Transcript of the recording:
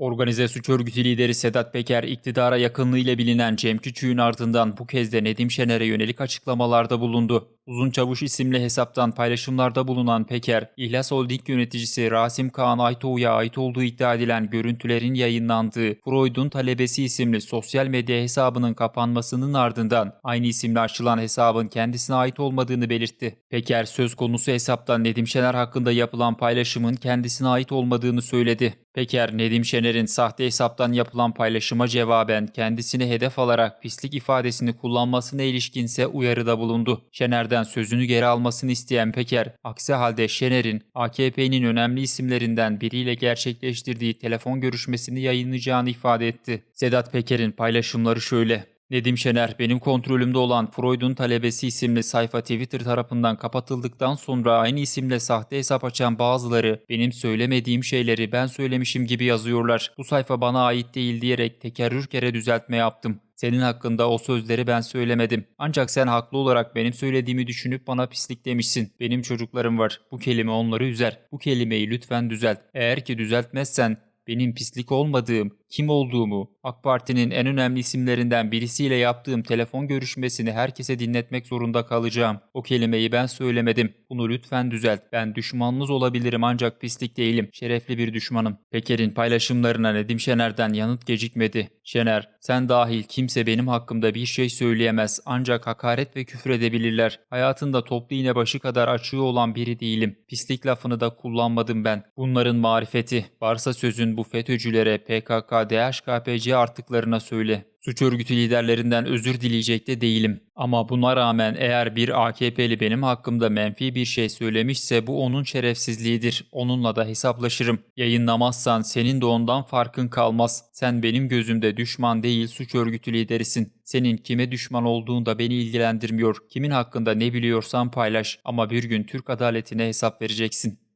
Organize suç örgütü lideri Sedat Peker, iktidara yakınlığıyla bilinen Cem Küçük'ün ardından bu kez de Nedim Şener'e yönelik açıklamalarda bulundu. Uzun Çavuş isimli hesaptan paylaşımlarda bulunan Peker, İhlas Holding yöneticisi Rasim Kaan Aytoğu'ya ait olduğu iddia edilen görüntülerin yayınlandığı Freud'un Talebesi isimli sosyal medya hesabının kapanmasının ardından aynı isimle açılan hesabın kendisine ait olmadığını belirtti. Peker söz konusu hesaptan Nedim Şener hakkında yapılan paylaşımın kendisine ait olmadığını söyledi. Peker, Nedim Şener'in sahte hesaptan yapılan paylaşıma cevaben kendisini hedef alarak pislik ifadesini kullanmasına ilişkinse uyarıda bulundu. Şener'den sözünü geri almasını isteyen Peker, aksi halde Şener'in AKP'nin önemli isimlerinden biriyle gerçekleştirdiği telefon görüşmesini yayınlayacağını ifade etti. Sedat Peker'in paylaşımları şöyle. Nedim Şener, benim kontrolümde olan Freud'un Talebesi isimli sayfa Twitter tarafından kapatıldıktan sonra aynı isimle sahte hesap açan bazıları benim söylemediğim şeyleri ben söylemişim gibi yazıyorlar. Bu sayfa bana ait değil diyerek tekerrür kere düzeltme yaptım. Senin hakkında o sözleri ben söylemedim. Ancak sen haklı olarak benim söylediğimi düşünüp bana pislik demişsin. Benim çocuklarım var. Bu kelime onları üzer. Bu kelimeyi lütfen düzelt. Eğer ki düzeltmezsen benim pislik olmadığım, kim olduğumu, AK Parti'nin en önemli isimlerinden birisiyle yaptığım telefon görüşmesini herkese dinletmek zorunda kalacağım. O kelimeyi ben söylemedim. Bunu lütfen düzelt. Ben düşmanınız olabilirim ancak pislik değilim. Şerefli bir düşmanım. Peker'in paylaşımlarına Nedim Şener'den yanıt gecikmedi. Şener, sen dahil kimse benim hakkımda bir şey söyleyemez ancak hakaret ve küfür edebilirler. Hayatında toplu iğne başı kadar açığı olan biri değilim. Pislik lafını da kullanmadım ben. Bunların marifeti. Varsa sözün bu FETÖ'cülere, PKK, DHKPC artıklarına söyle. Suç örgütü liderlerinden özür dileyecek de değilim. Ama buna rağmen eğer bir AKP'li benim hakkımda menfi bir şey söylemişse bu onun şerefsizliğidir. Onunla da hesaplaşırım. Yayınlamazsan senin de ondan farkın kalmaz. Sen benim gözümde düşman değil suç örgütü liderisin. Senin kime düşman olduğun da beni ilgilendirmiyor. Kimin hakkında ne biliyorsan paylaş ama bir gün Türk adaletine hesap vereceksin.